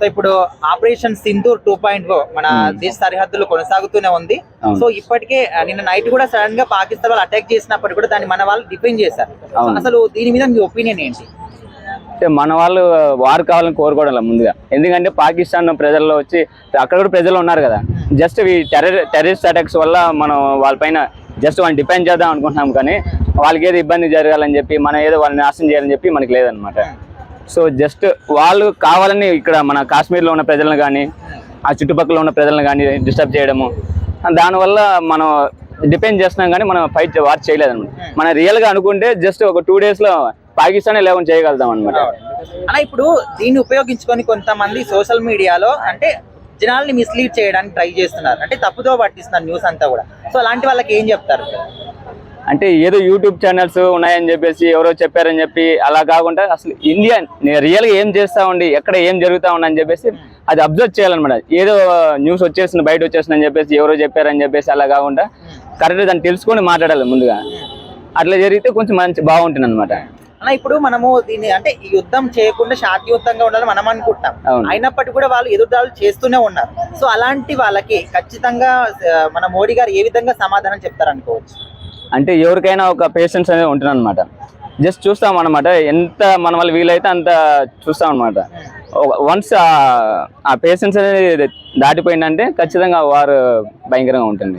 So ఇప్పుడు operation Sindoor two point మన దేశ సరిహద్దులు కొనసాగుతూనే ఉంది. సో ఇప్పటికే నిన్న నైట్ కూడా సడన్గా పాకిస్తాన్ వాళ్ళు అటాక్ చేసినప్పుడు కూడా దాన్ని మన వాళ్ళు డిఫెండ్ చేశారు. అసలు దీని మీద మీ ఒపీనియన్ ఏంటి? అంటే మన వాళ్ళు వారు కావాలని కోరుకోవడం ముందుగా. ఎందుకంటే పాకిస్తాన్ ప్రజల్లో వచ్చి అక్కడ కూడా ప్రజలు ఉన్నారు కదా. జస్ట్ ఈ టెర్రర్ టెర్రరిస్ట్ అటాక్స్ వల్ల మనం వాళ్ళపైన జస్ట్ వాళ్ళని డిపెండ్ చేద్దాం అనుకుంటున్నాం కానీ వాళ్ళకి ఏదో ఇబ్బంది జరగాలని చెప్పి మనం ఏదో వాళ్ళని నాశనం చేయాలని చెప్పి మనకి లేదనమాట సో జస్ట్ వాళ్ళు కావాలని ఇక్కడ మన కాశ్మీర్లో ఉన్న ప్రజలను కానీ ఆ చుట్టుపక్కల ఉన్న ప్రజలను కానీ డిస్టర్బ్ చేయడము. దానివల్ల మనం డిపెండ్ చేస్తున్నాం కానీ మనం ఫైట్ వార్ చేయలేదన్నమాట. మనం రియల్గా అనుకుంటే జస్ట్ ఒక టూ డేస్లో పాకిస్తానే లేకుండా చేయగలుగుతాం అనమాట అలా ఇప్పుడు దీన్ని ఉపయోగించుకొని కొంతమంది సోషల్ మీడియాలో అంటే జనాల్ని మిస్లీడ్ చేయడానికి ట్రై చేస్తున్నారు. అంటే తప్పుదో పట్టిస్తున్నారు న్యూస్ అంతా కూడా. సో అలాంటి వాళ్ళకి ఏం చెప్తారు? అంటే ఏదో యూట్యూబ్ ఛానల్స్ ఉన్నాయని చెప్పేసి ఎవరో చెప్పారని చెప్పి అలా కాకుండా అసలు ఇండియా రియల్గా ఏం చేస్తా ఉండి ఎక్కడ ఏం జరుగుతా ఉండని చెప్పేసి అది అబ్జర్వ్ చేయాలన్నమాట. ఏదో న్యూస్ వచ్చేసింది బయట వచ్చేసిందని చెప్పేసి ఎవరో చెప్పారని చెప్పేసి అలా కాకుండా కరెక్ట్గా దాన్ని తెలుసుకొని మాట్లాడాలి ముందుగా. అట్లా జరిగితే కొంచెం మంచి బాగుంటుంది అనమాట అలా ఇప్పుడు మనము దీన్ని అంటే యుద్ధం చేయకుండా శాంతియుతంగా ఉండాలని మనం అనుకుంటాం. అయినప్పటికీ కూడా వాళ్ళు ఎదురుదాడులు చేస్తూనే ఉన్నారు. సో అలాంటి వాళ్ళకి ఖచ్చితంగా మన మోడీ గారు ఏ విధంగా సమాధానం చెప్తారు అనుకోవచ్చు అంటే ఎవరికైనా ఒక పేషెన్స్ అనేది ఉంటుంది అనమాట జస్ట్ చూస్తాం అనమాట ఎంత మన వల్ల వీలైతే అంత చూస్తాం అనమాట వన్స్ ఆ పేషెన్స్ అనేది దాటిపోయిందంటే ఖచ్చితంగా వారు భయంకరంగా ఉంటుంది.